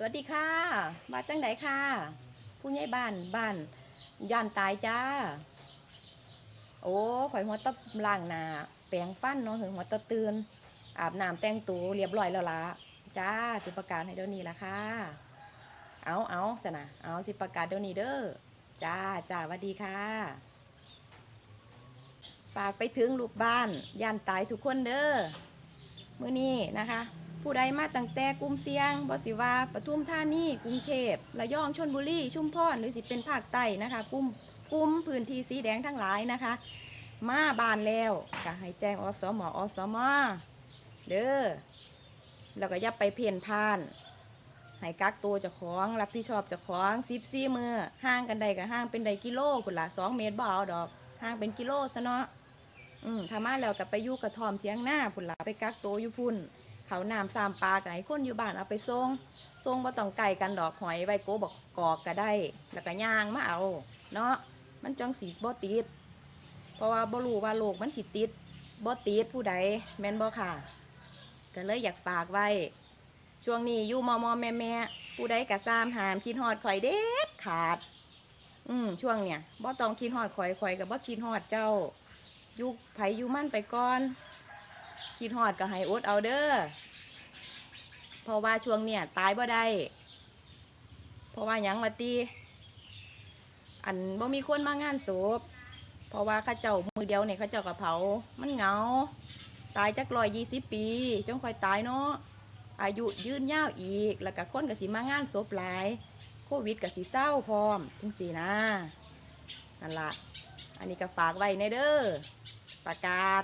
สวัสดีค่ะ มาจังไดค่ะ ผู้ใหญ่บ้านบ้านย่านตายจ้า โอ้ข่อยหัวตะล่างหนาแปรงฟันเนาะถึงหัวตะตื่นอาบน้ำแต่งตัวเรียบร้อยแล้วละจ้าสิประกาศให้เดี๋ยวนี้ละค่ะ เอาเอาสนะเอาสิประกาศเดี๋ยวนี้เด้อจ้าจ้าสวัสดีค่ะ ฝากไปถึงลูกบ้านย่านตายทุกคนเด้อมื้อนี้นะคะ ผู้ใดมาตั้งแต่กลุ่มเสี่ยงบสิว่าปทุมธานีกรุงเทพระยองชนบุรีชุมพรหรือสิเป็นภาคใต้นะคะกลุ่มกลุ่มพื้นที่สีแดงทั้งหลายนะคะ มาบานแล้วก็ให้แจ้งอสมอสมเด้อแล้วก็ย่าไปเพียนพานให้กักตัวเจ้าของ รับผิดชอบเจ้าของสิบสี่มือห่างกันใดกับห่างเป็นใดกิโลคุณละสองเมตรบ่เอาดอกห่างเป็นกิโลซะเนาะอืมถ้ามาแล้วก็ไปยู่กระทอมเทียงหน้าพุ่นละไปกักตัวอยู่พุ่น เขาน้ำสามปลากับให้คนอยู่บ้านเอาไปส่งส่งบ่ต้องไก่กันดอกหอยไว้โกบอกกอกก็ได้ แล้วก็ย่างมาเอา เนาะมันจังสีบ่ติด เพราะว่าบ่รู้ว่าโรคมันสิติดบ่ติดผู้ใดแม่นบ่ค่ะ ก็เลยอยากฝากไว้ ช่วงนี้อยู่มอมอแม่แม่ผู้ใดกะซามหามคิดฮอดข่อยเด็ดขาด อืมช่วงเนี้ยบ่ต้องคิดฮอดข่อยข่อยกับบ่คิดฮอดเจ้าอยู่ไผอยู่มั่นไปก่อน คิดฮอดก็ให้อดเอาเด้อเพราะว่าช่วงเนี้ยตายบ่ได้เพราะว่ายังมาตีอันบ่มีคนมางานศพเพราะว่าข้าเจ้ามือเดียวเนี่ยข้าเจ้ากระเผา มันเหงา ตายจักรอยยี่สิบปี จงคอยตายเนาะอายุยืนยาวอีก แล้วก็คนก็สิมางานศพหลาย โควิดก็สิเศร้าพร้อมจังสีนะนั่นละอันนี้ก็ฝากไว้ในเด้อประกาศ